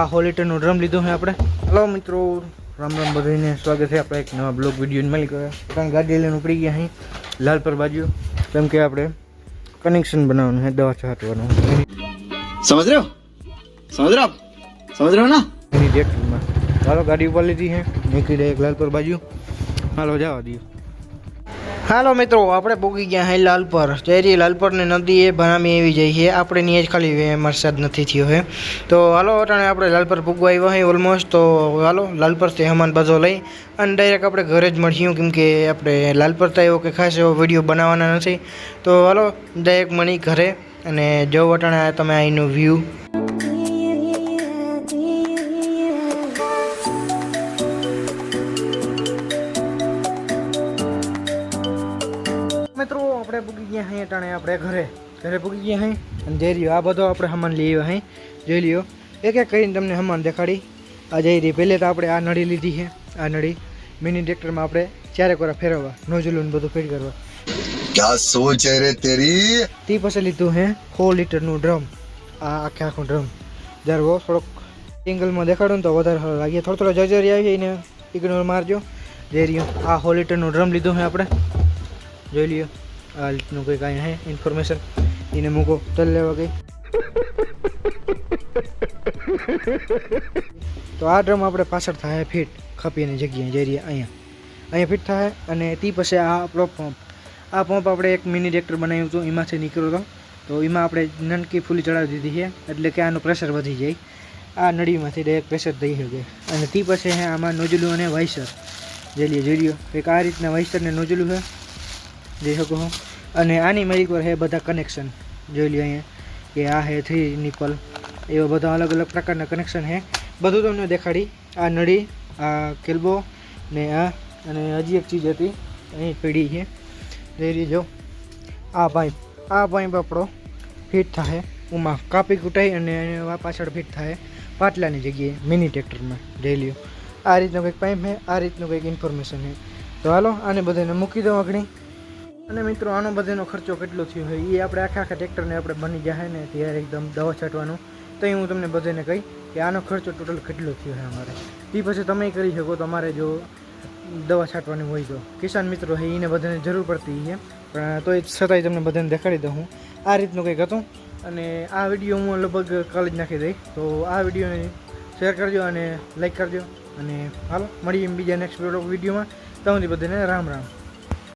આ હો લીટરનો ડ્રમ લીધો છે આપણે. હલો મિત્રો રામ રામ બધાને સ્વાગત છે. આપણે એક નવા બ્લોગ વીડિયો મળી ગયા કારણ ગાડી લઈને ઉપડી ગયા અહીં લાલ પર બાજુ. કેમ કે આપણે કનેક્શન બનાવવાનું છે દવા છાંટવાનું. સમજ રહ્યો? સમજ રહ્યો? સમજ રહ્યો ના? એની ડેટમાં ચાલો ગાડી ઉપર લીધી છે. નીકળી એક લાલ પર બાજુ. હાલો જવા દઈએ હાલો મિત્રો, આપણે પૂગી ગયા હે લાલપર. ચેરી લાલપરની નદી એ ભણામી એવી જાય છે આપણે ની જ ખાલી વરસાદ નથી થયો હે. તો હાલો, અટાણે આપણે લાલપર પૂગવા આવ્યા હોય ઓલમોસ્ટ તો હાલો, લાલપરથી હમાન બધો લઈ અને ડાયરેક્ટ આપણે ઘરે જ મળ્યું કેમકે આપણે લાલપર તો એવો કે ખાસ એવો વીડિયો બનાવવાના નથી. તો હાલો ડાયરેક્ટ મળી ઘરે અને જો અટાણે તમે અહીંનું વ્યૂ આપણે પૂગી ગયા અહીં ટાણે આપણે ઘરે. ઘરે પૂગી ગયા અહીં અને જઈ રહ્યો. આ બધો આપણે હમણ લઈ આવ્યો અહીં જોઈ લ્યો. એક એક કરીને તમને હમણ દેખાડી. આ જઈ રહી. પહેલે તો આપણે આ નળી લીધી છે આ નળી મિની ટ્રેક્ટરમાં આપણે ચારે કોરા ફેરવવા. નોઝલું બધું ફિટ કરવા. ક્યાં સોચ રે તે પછી લીધું હે સો લીટરનું ડ્રમ. આ આખે આખું ડ્રમ. જરવો થોડોક એંગલમાં દેખાડો ને તો વધારે લાગે. થોડો થોડો જજરી આવી ઇગ્નોર મારજો. જઈ આ સો લીટરનું ડ્રમ લીધું હે આપણે. જોઈ લ્યો. આ રીતનું કંઈક અહીંયા હે ઇન્ફોર્મેશન એને મૂકો તલ લેવા ગઈ તો આ ડ્રમ આપણે પાછળ થાય ફિટ ખપીની જગ્યાએ જઈ રહ્યા અહીંયા અહીંયા ફિટ થાય અને તે પછી આ આપણો પંપ આ પંપ આપણે એક મિની ટ્રેક્ટર બનાવ્યું હતું એમાંથી નીકળ્યો હતો તો એમાં આપણે નનકી ફૂલી ચડાવી દીધી છે એટલે કે આનું પ્રેશર વધી જાય આ નળીમાંથી ડાયરેક્ટ પ્રેશર થઈ શકે અને તે પછી આમાં નોજલું અને વાઇસર જે લ્યો જોઈ લ્યો એક આ રીતના વાઇસર ને નોજલું છે જોઈ શકો છો અને આની મારી પર હે બધા કનેક્શન જોઈ લ્યો અહીંયા. કે આ હે થ્રી નિપલ એવા બધા અલગ અલગ પ્રકારના કનેક્શન છે બધું તમને દેખાડી. આ નળી, આ કેલ્બો, ને આ, અને હજી એક ચીજ હતી. અહીં પીડી છે જોઈ લીજો. આ પાઇપ આ પાઇપ આપણો ફિટ થાય ઉમાં કાપી કૂટાઈ અને પાછળ ફિટ થાય પાટલાની જગ્યાએ મિની ટ્રેક્ટરમાં જોઈ લ્યો. આ રીતનો કંઈક પાઇપ છે આ રીતનું કંઈક ઇન્ફોર્મેશન છે તો હાલો, આને બધાને મૂકી દો આગળ. અને મિત્રો, આનો બધાનો ખર્ચો કેટલો થયો હોય એ આપણે આખા આખા ટ્રેક્ટરને આપણે બની જાય ને, ત્યારે એકદમ દવા છાંટવાનું. તો એ હું તમને બધાને કહી કે આનો ખર્ચો ટોટલ કેટલો થયો છે અમારે. એ પછી તમે કરી શકો, તમારે જો દવા છાંટવાની હોય તો. કિસાન મિત્રો છે એને બધાને જરૂર પડતી છે પણ તોય છતાંય તમને બધાને દેખાડી દઉં હું. આ રીતનું કંઈક હતું. અને આ વીડિયો હું લગભગ કાલે જ નાખી દઈશ. તો આ વિડીયોને શેર કરજો અને લાઈક કરજો. અને હાલો, મળીએ બીજા નેક્સ્ટ વિડીયોમાં. તો સુધી બધાને રામ રામ.